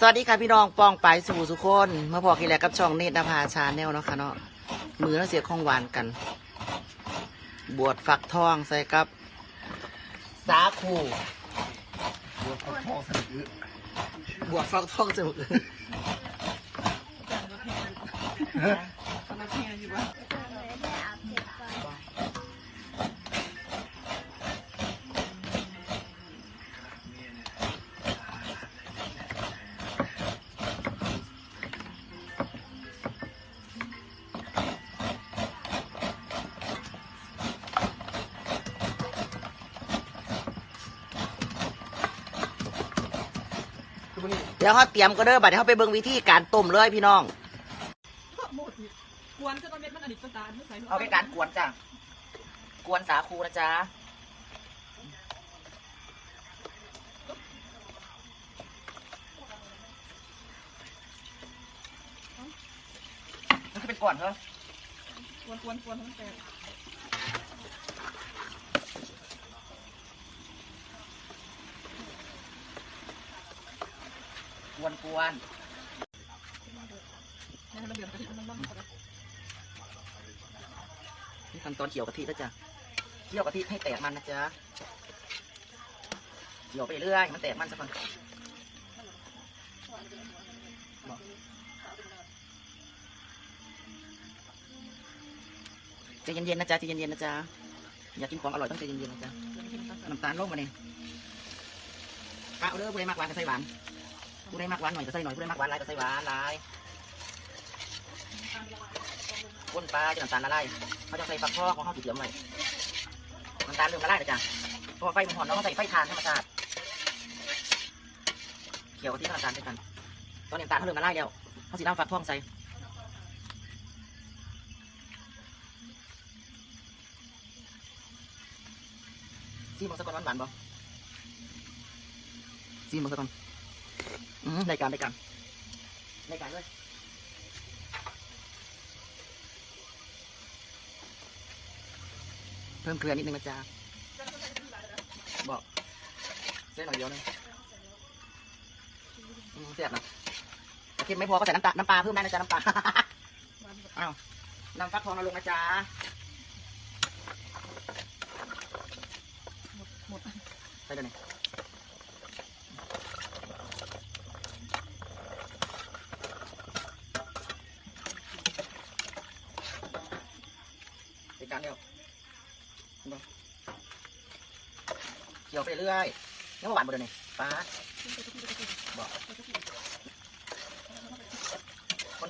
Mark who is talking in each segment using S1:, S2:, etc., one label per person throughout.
S1: สวัสดีค่ะพี่น้องปองไปสู่สุคนมาพอกันแล้วกับช่องเนตรนภาชาแนลเนาะค่ะเนาะมือแล้วเสียของหวานกัน บวชฝักทองใส่กับ สาคู
S2: บัวเขาทองสะดือบ
S1: วชฝักทองใส่หมด
S2: คือ
S1: เดี๋ยวเขาเตรียมก็เด้อบัดเดี๋ยวเขาไปเบิ่งวิธีการต้มเลยพี่น้อง
S3: หมดกวนจะต้องเม็ดมันอดีตตาไม่ใส่
S1: เอาไปการกวนจ้ะ กวนสาคูนะจ๊ะ มันคือเป็นก่อนเหรอ ก
S3: วนกวนกวนทั้งแต่
S1: วนกวน
S3: ในระเบียบกะทิมันมัน
S1: นี่ขั้นตอนเคี่ยวกะทินะจ๊ะเคี่ยวกะทิให้แตกมันนะจ๊ะเคี่ยวไปเรื่อยมันแตกมันสักก่อนใจเย็นๆนะจ๊ะใจเย็นๆนะจ๊ะอยากกินของอร่อยต้องใจเย็นๆนะจ๊ะน้ำตาลลงมาเนี่ยกะเอาเด้อผู้ใดมากหวานก็ใส่หวาน ผู้ใดมากหวานหน่อยก็ใส่หน่อยผู้ใดมากหวานหลายก็ใส่หวานหลายก้นปลาจะน้ำตาลละลายเขาจะใส่ฟักทองของเขาถูกเตรียมไว้น้ำตาลเริ่มละลายแล้วจ้ะเพราะว่าไฟมันหอนเราก็ใส่ไฟทานธรรมชาติเขียวกะทิกับน้ำตาลด้วยกัน ตอนนี้น้ำตาลเขาเริ่มละลายแล้วเขาสีน้ำฟักทองใส่ซีมันสักก่อนหวานๆบ่ซีมันสักก่อน อืมได้การได้การได้การเลยเพิ่มเกลือนิดนึงนะจ๊ะบอกเส้นหน่อยเดียวนึงอืมเสียบนะแต่เค็มไม่พอก็ใส่น้ำตาลน้ำปลาเพิ่มได้นะจ๊ะน้ำปลาอ้าวน้ำฟักทองเราลงนะจ๊ะ
S3: หมด
S1: ใส่เดี๋ยวนี้ ดการเดียวเห็นบ่เกี่ยวไปเรื่อยนี่ว่าหวานหมดเลยนี่ป้าดบอก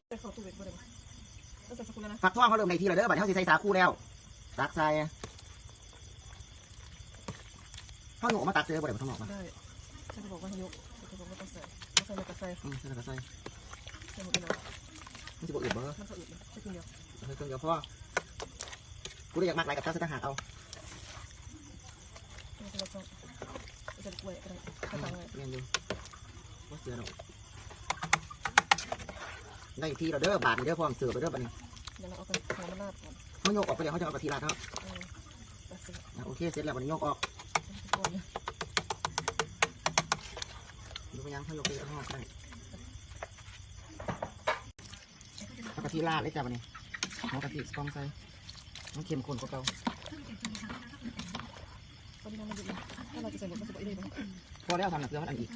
S3: แต่เขาตู้เวทบ่ได้ก็ใส่สกุลแล้วนะ
S1: ฝักทองเขาเริ่มในที่แล้วเด้อบัดนี้เขาสิใส่สาคูแล้วตักใส่เขาหนูออกมาตักเจอบ่ได้บ่ต้องออกมา
S3: ได้ฉันจะบอกว่ายกฉันจะบอกว่าต้องใส่ใส่ในกาแฟ
S1: อืมใส่แล้วก็ใส่
S3: ใส่หมดเลย
S1: มันจะบ่อืดบ่
S3: มันสะอึดใช่กินเดียว
S1: เฮ้ยเครื่องเดียวพ่อ กูได้อยากมากหลายกับเจ้าเส้นทหารเอา
S3: จะต้องจะกล้วยอะไรข้าวตังไง
S1: เรียนอยู่ว่าเสือดอกได้ที่เราเด้อบาทนี่เด้อพร้อมเสือไปเด้อบัดนี้
S3: เดี๋ยวเราเอาไปหัวมันลาดก่อน
S1: เขาโยกออกไปเดี๋ยวเขาจะเอากะทิราดเขา
S3: เออตัดสิ
S1: อะโอเคเสร็จแล้วบัดนี้โยกออก
S3: ก่อนเนี่ย
S1: ดูไปยังเขาโยกไปเอาห้องก็ได้เอากะทิราดเลยจ้ะบัดนี้เอากะทิสปองใส่ มันเค็มข้นกว่าเก่า
S3: ก็ที่นั่นมันอยู่ถ้าเราจะใส่หมดมันจะบอกอีกเลย
S1: พอแล้วทำหนักเกลือมันอันอีก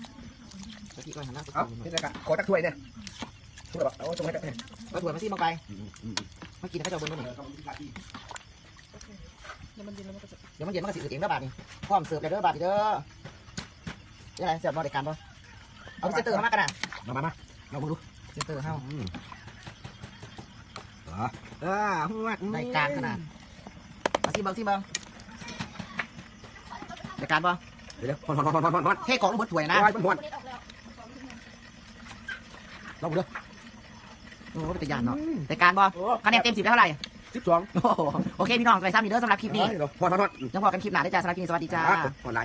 S1: กะทิก็หันหน้าไป
S2: เอา
S1: ก่อน
S2: นี่ละกันขอตักถ้วยเนี่ยถ้วยแบบเอาตรงให้กันเนี่ย
S1: เอาถั่วมาซิมลงไปเมื่อกี้นะเขาจะเอาเบนนู้นนี่
S3: เดี๋ยวมันเย็นแล้วมันก็จะ
S1: เดี๋ยวมันเย็นมันก็สิอืดเองเด้อบาทนี่พร้อมเสิร์ฟเลยเด้อบาทนี่เด้อยังไงเสิร์ฟบริการป่ะเอาเซนเตอร์เข้ามากันนะ
S2: มามามาเรามาดู
S1: เซนเตอร์เข้า
S2: อืมอ่าอ่าหัว
S1: ได้การขนาด มาซิเบิ้งซิเบิ้งได้การป่ะ
S2: เดี๋ยวพอนพอนพอนพอนพอนพอน
S1: เทของบดถ้วยนะ
S2: ไว้พอนพอนลองดู
S1: โอ้เป็นตะยานเนาะได้การป่ะคะแนนเต็มสิบได้เท่าไหร่
S2: สิบสอง
S1: โอ้โหโอเค พี่น้องไปซ้ำอีกเด้อสำหรับคลิปนี้
S2: พอนพอนพอน
S1: ยังพอกันคลิปหน้าได้จ้าสำหรับคลิปนี้สวัสดีจ้า
S2: พอนไหน